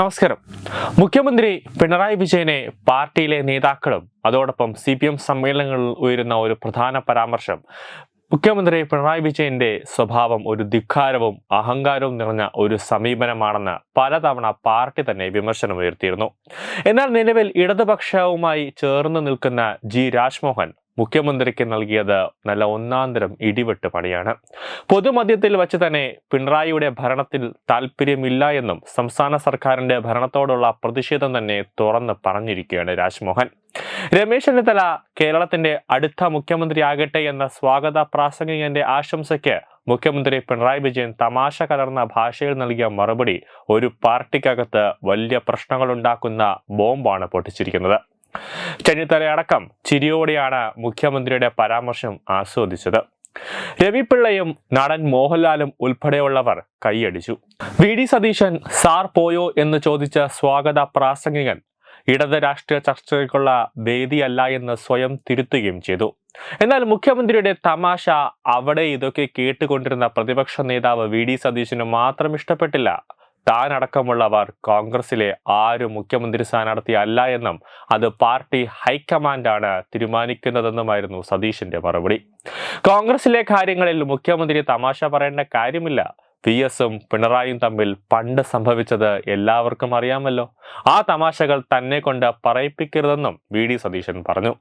നമസ്കാരം. മുഖ്യമന്ത്രി പിണറായി വിജയനെ പാർട്ടിയിലെ നേതാക്കളും അതോടൊപ്പം സി പി എം സമ്മേളനങ്ങളിൽ ഉയരുന്ന ഒരു പ്രധാന പരാമർശം. മുഖ്യമന്ത്രി പിണറായി വിജയന്റെ സ്വഭാവം ഒരു ധിക്കാരവും അഹങ്കാരവും നിറഞ്ഞ ഒരു സമീപനമാണെന്ന് പലതവണ പാർട്ടി തന്നെ വിമർശനം ഉയർത്തിയിരുന്നു. എന്നാൽ നിലവിൽ ഇടതുപക്ഷവുമായി ചേർന്ന് നിൽക്കുന്ന ജി രാജ്മോഹൻ മുഖ്യമന്ത്രിക്ക് നൽകിയത് നല്ല ഒന്നാന്തരം ഇടിവെട്ട് പണിയാണ്. പൊതുമധ്യത്തിൽ വച്ച് തന്നെ പിണറായിയുടെ ഭരണത്തിൽ താല്പര്യമില്ല എന്നും സംസ്ഥാന സർക്കാരിന്റെ ഭരണത്തോടുള്ള പ്രതിഷേധം തന്നെ തുറന്ന് പറഞ്ഞിരിക്കുകയാണ് രാജ്മോഹൻ. രമേശ് ചെന്നിത്തല കേരളത്തിന്റെ അടുത്ത മുഖ്യമന്ത്രിയാകട്ടെ എന്ന സ്വാഗത പ്രാസംഗികന്റെ ആശംസയ്ക്ക് മുഖ്യമന്ത്രി പിണറായി വിജയൻ തമാശ കലർന്ന ഭാഷയിൽ നൽകിയ മറുപടി ഒരു പാർട്ടിക്കകത്ത് വലിയ പ്രശ്നങ്ങളുണ്ടാക്കുന്ന ബോംബാണ് പൊട്ടിച്ചിരിക്കുന്നത്. ചെന്നിത്തല അടക്കം ചിരിയോടെയാണ് മുഖ്യമന്ത്രിയുടെ പരാമർശം ആസ്വദിച്ചത്. രവിപിള്ളയും നടൻ മോഹൻലാലും ഉൾപ്പെടെയുള്ളവർ കൈയടിച്ചു. വി ഡി സതീശൻ സാർ പോയോ? എന്ന് ചോദിച്ച സ്വാഗത പ്രാസംഗികൻ ഇടത് രാഷ്ട്രീയ ചർച്ചകൾക്കുള്ള വേദിയല്ല എന്ന് സ്വയം തിരുത്തുകയും ചെയ്തു. എന്നാൽ മുഖ്യമന്ത്രിയുടെ തമാശ അവിടെ ഇതൊക്കെ കേട്ടുകൊണ്ടിരുന്ന പ്രതിപക്ഷ നേതാവ് വി ഡി സതീശന് മാത്രം ഇഷ്ടപ്പെട്ടില്ല. താൻ അടക്കമുള്ളവർ കോൺഗ്രസിലെ ആരും മുഖ്യമന്ത്രി സ്ഥാനാർത്ഥി അല്ല എന്നും അത് പാർട്ടി ഹൈക്കമാൻഡാണ് തീരുമാനിക്കുന്നതെന്നുമായിരുന്നു സതീഷിന്റെ മറുപടി. കോൺഗ്രസിലെ കാര്യങ്ങളിൽ മുഖ്യമന്ത്രി തമാശ പറയേണ്ട കാര്യമില്ല. വി എസും പിണറായിയും തമ്മിൽ പണ്ട് സംഭവിച്ചത് എല്ലാവർക്കും അറിയാമല്ലോ. ആ തമാശകൾ തന്നെ കൊണ്ട് പറയിപ്പിക്കരുതെന്നും വി ഡി സതീശൻ പറഞ്ഞു.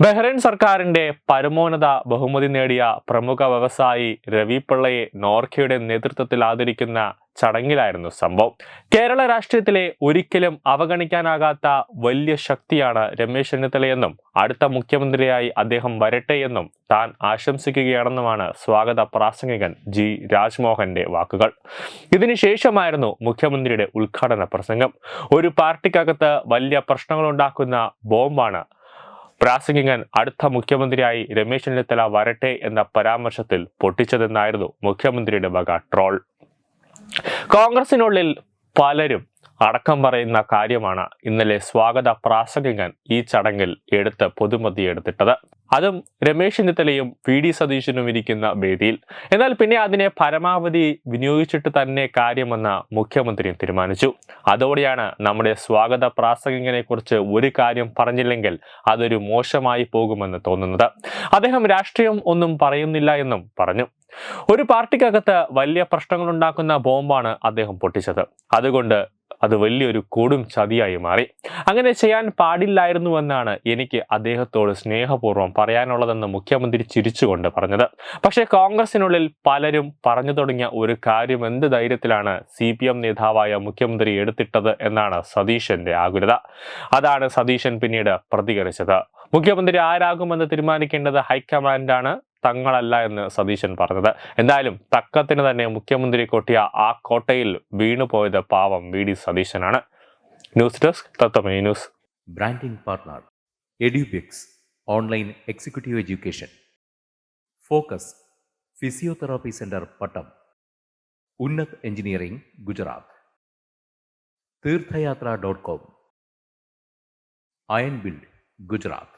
ബഹ്റൈൻ സർക്കാരിന്റെ പരമോന്നത ബഹുമതി നേടിയ പ്രമുഖ വ്യവസായി രവി പിള്ളയെ നോർക്കയുടെ നേതൃത്വത്തിൽ ആദരിക്കുന്ന ചടങ്ങിലായിരുന്നു സംഭവം. കേരള രാഷ്ട്രീയത്തിലെ ഒരിക്കലും അവഗണിക്കാനാകാത്ത വലിയ ശക്തിയാണ് രമേശ് ചെന്നിത്തലയെന്നും അടുത്ത മുഖ്യമന്ത്രിയായി അദ്ദേഹം വരട്ടെ എന്നും താൻ ആശംസിക്കുകയാണെന്നുമാണ് സ്വാഗത പ്രാസംഗികൻ ജി രാജ്മോഹന്റെ വാക്കുകൾ. ഇതിനുശേഷമായിരുന്നു മുഖ്യമന്ത്രിയുടെ ഉദ്ഘാടന പ്രസംഗം. ഒരു പാർട്ടിക്കകത്ത് വലിയ പ്രശ്നങ്ങളുണ്ടാക്കുന്ന ബോംബാണ്. പ്രാസംഗികൻ അടുത്ത മുഖ്യമന്ത്രിയായി രമേശ് ചെന്നിത്തല വരട്ടെ എന്ന പരാമർശത്തിൽ പൊട്ടിച്ചതെന്നായിരുന്നു മുഖ്യമന്ത്രിയുടെ വക ട്രോൾ. കോൺഗ്രസിനുള്ളിൽ പലരും അടക്കം പറയുന്ന കാര്യമാണ് ഇന്നലെ സ്വാഗത പ്രാസംഗികൻ ഈ ചടങ്ങിൽ എടുത്ത് പൊതുമതി എടുത്തിട്ടത് അതും രമേശ് ചെന്നിത്തലയും വി ഡി സതീശനും ഇരിക്കുന്ന വേദിയിൽ. എന്നാൽ പിന്നെ അതിനെ പരമാവധി വിനിയോഗിച്ചിട്ട് തന്നെ കാര്യമെന്ന് മുഖ്യമന്ത്രിയും തീരുമാനിച്ചു. അതോടെയാണ് നമ്മുടെ സ്വാഗത പ്രാസംഗികനെ കുറിച്ച് ഒരു കാര്യം പറഞ്ഞില്ലെങ്കിൽ അതൊരു മോശമായി പോകുമെന്ന് തോന്നുന്നത്. അദ്ദേഹം രാഷ്ട്രീയം ഒന്നും പറയുന്നില്ല എന്നും പറഞ്ഞു. ഒരു പാർട്ടിക്കകത്ത് വലിയ പ്രശ്നങ്ങളുണ്ടാക്കുന്ന ബോംബാണ് അദ്ദേഹം പൊട്ടിച്ചത്. അതുകൊണ്ട് അത് വലിയൊരു കൊടും ചതിയായി മാറി. അങ്ങനെ ചെയ്യാൻ പാടില്ലായിരുന്നുവെന്നാണ് എനിക്ക് അദ്ദേഹത്തോട് സ്നേഹപൂർവം പറയാനുള്ളതെന്ന് മുഖ്യമന്ത്രി ചിരിച്ചുകൊണ്ട് പറഞ്ഞത്. പക്ഷേ കോൺഗ്രസിനുള്ളിൽ പലരും പറഞ്ഞു തുടങ്ങിയ ഒരു കാര്യം എന്ത് ധൈര്യത്തിലാണ് സി പി എം നേതാവായ മുഖ്യമന്ത്രി എടുത്തിട്ടത് എന്നാണ് സതീശന്റെ ആകുലത. അതാണ് സതീശൻ പിന്നീട് പ്രതികരിച്ചത്. മുഖ്യമന്ത്രി ആരാകുമെന്ന് തീരുമാനിക്കേണ്ടത് ഹൈക്കമാൻഡാണ്. തങ്ങളല്ല എന്ന് സതീശൻ പറഞ്ഞത്. എന്തായാലും തക്കത്തിന് തന്നെ മുഖ്യമന്ത്രി കൊട്ടിയ ആ കോട്ടയിൽ വീണുപോയത് പാവം വി ഡി സതീശനാണ്. News desk തത്വമേ news. Branding partner Edubix online executive education. Focus physiotherapy centre Pattom. Unnat engineering Gujarat. Theerthayathra dot com. Iron build Gujarat.